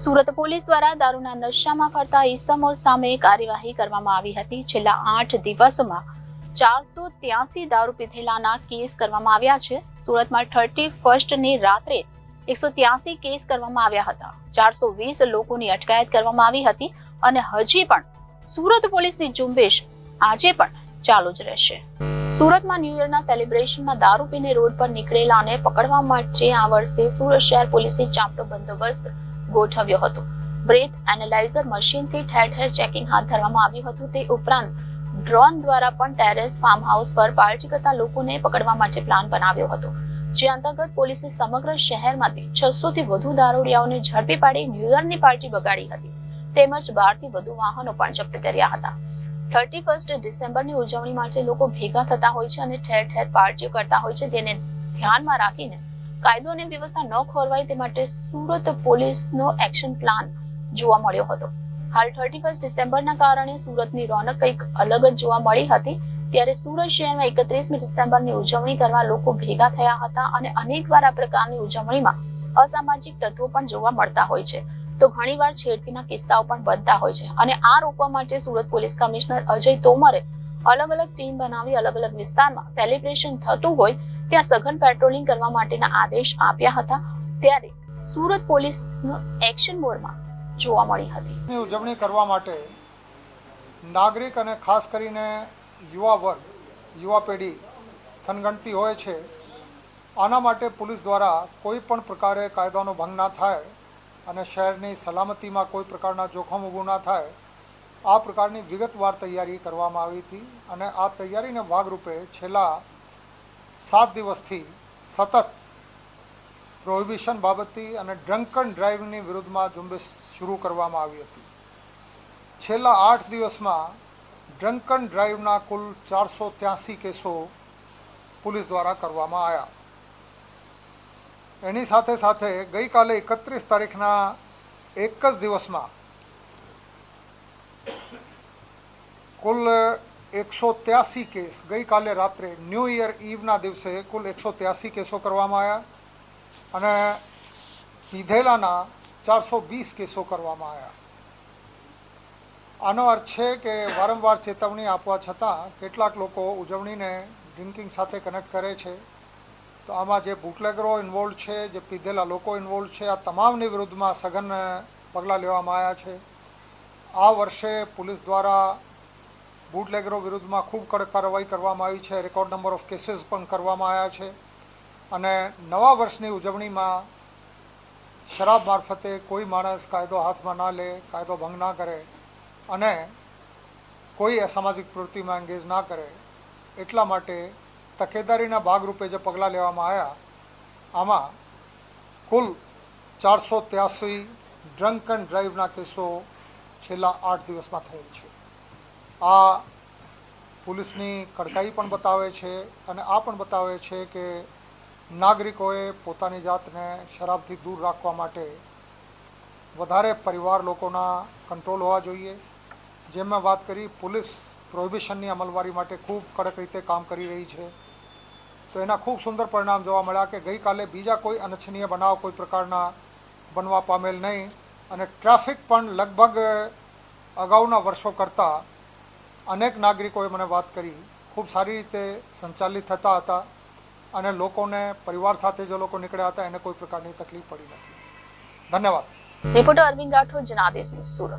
Surat police દ્વારા દારૂના નશામાં કરતા ઈસમો સામે કાર્યવાહી કરવામાં આવી હતી. છેલ્લા આઠ દિવસમાં ચારસો ત્યાસી દારૂ પીધેલાના કેસ કરવામાં આવ્યા છે. સુરતમાં થર્ટી ફર્સ્ટની રાત્રે એકસો ત્યાસી કેસ કરવામાં આવ્યા હતા. ચારસો વીસ લોકોની અટકાયત કરવામાં આવી હતી અને હજી પણ સુરત પોલીસની ઝુંબેશ આજે પણ ચાલુ જ રહેશે. સુરતમાં ન્યૂ યરના સેલિબ્રેશનમાં દારૂ પીને રોડ પર નીકળેલાને પકડવા માટે આ વર્ષે સુરત શહેર પોલીસે ચાંપતો બંદોબસ્ત ગોઠવ્યો હતો. બ્રેથ એનાલાઇઝર મશીનથી ઠેર ઠેર ચેકિંગ હાથ ધરવામાં આવ્યું હતું. તે ઉપરાંત ડ્રોન દ્વારા પણ ટેરેસ ફાર્મ હાઉસ પર પાર્ટી કરતા લોકોને પકડવા માટે પ્લાન બનાવ્યો હતો. જે અંતર્ગત પોલીસે સમગ્ર શહેરમાંથી છસો થી વધુ દારૂડિયાઓને ઝડપી પાડી ન્યૂયોર્કની પાર્ટી બગાડી હતી. તેમજ બારથી વધુ વાહનો પણ જપ્ત કર્યા હતા. થર્ટી ફર્સ્ટ ડિસેમ્બરની ઉજવણી માટે લોકો ભેગા થતા હોય છે અને ઠેર ઠેર પાર્ટીઓ કરતા હોય છે. તેને ધ્યાનમાં રાખીને કાયદો અને વ્યવસ્થા ન ખોરવાય તે માટે સુરત પોલીસનો એક્શન પ્લાન જોવા મળ્યો હતો. હાલ થર્ટી ફર્સ્ટ ડિસેમ્બરના કારણે સુરતની રોનક કંઈક અલગ જ જોવા મળી હતી. ત્યારે સુરત શહેરમાં એકત્રીસમી ડિસેમ્બરની ઉજવણી કરવા લોકો ભેગા થયા હતા અને અનેકવાર આ પ્રકારની ઉજવણીમાં અસામાજિક તત્વો પણ જોવા મળતા હોય છે. તો ઘણીવાર છેડતીના કિસ્સાઓ પણ બનતા હોય છે. અને આ રોકવા માટે સુરત પોલીસ કમિશનર અજય તોમરે અલગ અલગ ટીમ બનાવી અલગ અલગ વિસ્તારમાં સેલિબ્રેશન થતું હોય, ત્યાં સઘન પેટ્રોલિંગ કરવા માટેના આદેશ આપ્યા હતા. ત્યારે સુરત પોલીસ એક્શન મોડમાં જોવા મળી હતી. ઉજવણી કરવા માટે નાગરિક અને ખાસ કરીને યુવા વર્ગ, યુવા પેઢી થનગણતી હોય છે. આના માટે પોલીસ દ્વારા કોઈ પણ પ્રકારે કાયદાનો ભંગ ના થાય અને શહેરની સલામતીમાં કોઈ પ્રકારના જોખમ ઊભું ના થાય આ પ્રકારની વિગતવાર તૈયારી કરવામાં આવી હતી અને આ તૈયારીના ભાગરૂપે છેલ્લા સાત દિવસથી સતત પ્રોહિબિશન બાબતથી અને ડ્રંકન ડ્રાઇવની વિરુદ્ધમાં ઝુંબેશ શરૂ કરવામાં આવી હતી. છેલ્લા આઠ દિવસમાં ડ્રંકન ડ્રાઇવના કુલ ચારસો ત્યાસી કેસો પોલીસ દ્વારા કરવામાં આવ્યા. એની સાથે સાથે ગઈકાલે એકત્રીસ તારીખના એક જ દિવસમાં કુલ એકસો ત્યાસી કેસ. ગઈકાલે રાત્રે ન્યૂ ઇયર ઈવના દિવસે કુલ એકસો ત્યાસી કેસો કરવામાં આવ્યા અને પીધેલાના ચારસો વીસ કેસો કરવામાં આવ્યા. આનો અર્થ છે કે વારંવાર ચેતવણી આપવા છતાં કેટલાક લોકો ઉજવણીને ડ્રિંકિંગ સાથે કનેક્ટ કરે છે. તો આમાં જે બુટલેગરો ઇન્વોલ્વ છે, જે પીધેલા લોકો ઇન્વોલ્વ છે, આ તમામની વિરુદ્ધમાં સઘન પગલાં લેવામાં આવ્યા છે. આ વર્ષે પોલીસ દ્વારા બુટલેગરો વિરુદ્ધમાં ખૂબ કડક કાર્યવાહી કરવામાં આવી છે. રેકોર્ડ નંબર ઓફ કેસીસ પણ કરવામાં આવ્યા છે. અને નવા વર્ષની ઉજવણીમાં શરાબ મારફતે કોઈ માણસ કાયદો હાથમાં ના લે, કાયદો ભંગ ના કરે અને કોઈ અસામાજિક પ્રવૃત્તિમાં એંગેજ ના કરે, એટલા માટે તકેદારીના ભાગરૂપે જે પગલાં લેવામાં આવ્યા, આમાં કુલ ચારસો ત્યાસી ડ્રંક એન્ડ ડ્રાઈવના કેસો છેલ્લા આઠ દિવસમાં થયેલ છે. આ પોલીસની કડકાઈ પણ બતાવે છે અને આ પણ બતાવે છે કે નાગરિકોએ પોતાની જાતને શરાબથી દૂર રાખવા માટે વધારે પરિવાર લોકોના કંટ્રોલ હોવા જોઈએ. જેમ મેં વાત કરી, પોલીસ પ્રોહિબિશનની અમલવારી માટે ખૂબ કડક રીતે કામ કરી રહી છે. તો એના ખૂબ સુંદર પરિણામ જોવા મળ્યા કે ગઈકાલે બીજા કોઈ અનિચ્છનીય બનાવ કોઈ પ્રકારના બનવા પામેલ નહીં અને ટ્રાફિક પણ લગભગ અગાઉના વર્ષો કરતાં અનેક નાગરિકોએ મને વાત કરી. ખૂબ સારી રીતે સંચાલિત થતા હતા અને લોકોને, પરિવાર સાથે જે લોકો નીકળ્યા હતા, એને કોઈ પ્રકારની તકલીફ પડી નથી. ધન્યવાદ. રિપોર્ટર અરવિંદ રાઠોડ, જનાદેશ સુરત.